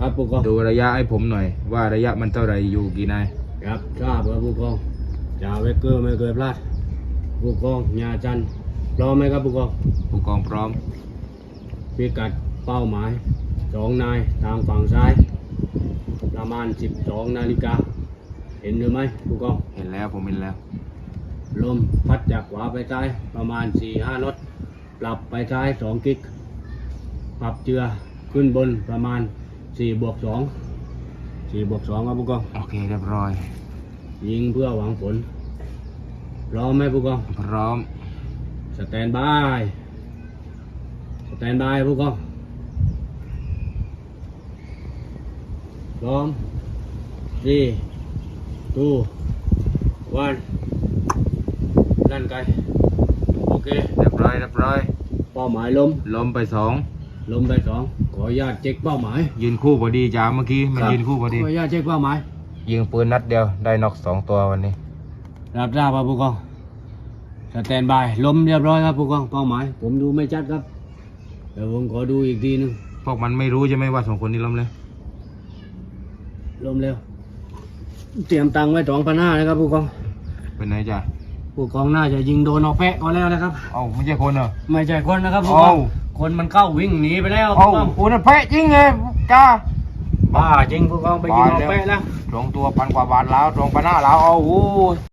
ครับผู้กองดูระยะให้ผมหน่อย ว่าระยะมันเท่าไหร่อยู่กี่นายครับทราบครับผู้กองจ่าเวกเกอร์ไม่เคยพลาดผู้กองยาจันทร์พร้อมไหมครับผู้กองผู้กองพร้อมพิกัดเป้าหมายสองนายทางฝั่งซ้าย ประมาณ 12 นาฬิกา เห็นหรือไม่ผู้กองเห็นแล้วผมเห็นแล้ว ลมพัดจากขวาไปซ้ายประมาณ 4-5นอตปรับไปซ้าย 2 กิก ปรับเจือขึ้นบนประมาณ 4บวก2 4บวก2ครับผู้กองโอเคเรียบร้อย ยิงเพื่อหวังผลพร้อมไหมผู้กองพร้อม สแตนบายสแตนบายผู้กองพร้อมสี่ตูวันลั่นไกลโอเคเรียบร้อยเรียบร้อยเป้าหมายล้มล้มไปสอง ล้มไปสองขออนุญาตเช็คเป้าหมายยืนคู่พอดีจ้าเมื่อกี้มันรับยืนคู่พอดีขออนุญาตเช็คเป้าหมายยิงปืนนัดเดียวได้น็อกสองตัววันนี้ รับทราบครับผู้กองสแตนบายล้มเรียบร้อยครับผู้กองเป้าหมาย ผมดูไม่ชัดครับเดี๋ยวผมขอดูอีกทีหนึงพวกมันไม่รู้ใช่ไหมว่าสองคนนี้ล้มเลยล้มเร็ว เตรียมตังค์ไว้สองพันห้านะครับผู้กองเป็นไงจ้า ผู้กองน่าจะยิงโดนเอาแปะก่อนแล้วนะครับ เอ้าไม่ใช่คนเหรอ ไม่ใช่คนนะครับผู้กองเอ้า คนมันเข้าวิ่งหนีไปแล้วเอ้าผู้กองโอ้นั่นแพะจริงไงจ้า บ้าจริงผู้กองไปยิงเอาแปะแล้วสองตัวพันกว่าบาทแล้วสองพันห้าแล้วเอาโอ้ย